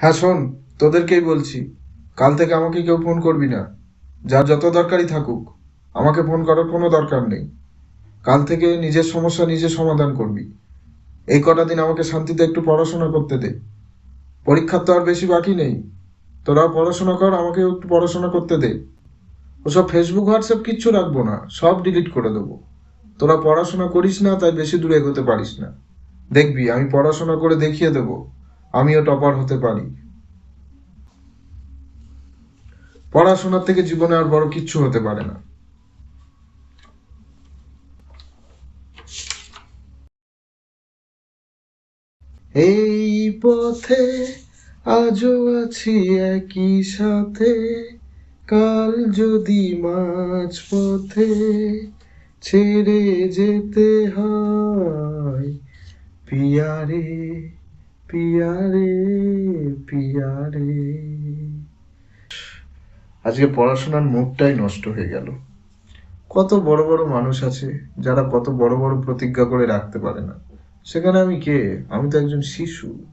হ্যাঁ শোন, তোদেরকেই বলছি, কাল থেকে আমাকে কেউ ফোন করবি না। যার যত দরকারই থাকুক, আমাকে ফোন করার কোনো দরকার নেই। কাল থেকে নিজের সমস্যা নিজে সমাধান করবি। এই কটা দিন আমাকে শান্তিতে একটু পড়াশোনা করতে দে। পরীক্ষার তো আর বেশি বাকি নেই। তোরা পড়াশোনা কর, আমাকে একটু পড়াশোনা করতে দে। ওসব ফেসবুক, হোয়াটসঅ্যাপ কিচ্ছু রাখব না, সব ডিলিট করে দেবো। তোরা পড়াশোনা করিস না, তাই বেশি দূরে এগোতে পারিস না। দেখবি, আমি পড়াশোনা করে দেখিয়ে দেবো। আমিও টপার হতে পারি। পড়াশোনার থেকে জীবনে আর বড় কিচ্ছু হতে পারে না। এই পথে আজও আছি একই সাথে, কাল যদি মাঝ পথে ছেড়ে যেতে হয়, পিয়ারে পিয়ারে পিয়ারে। আজকে পড়াশোনার মুখটাই নষ্ট হয়ে গেল। কত বড় বড় মানুষ আছে যারা কত বড় বড় প্রতিজ্ঞা করে রাখতে পারে না। সেখানে আমি কে? আমি তো একজন শিশু।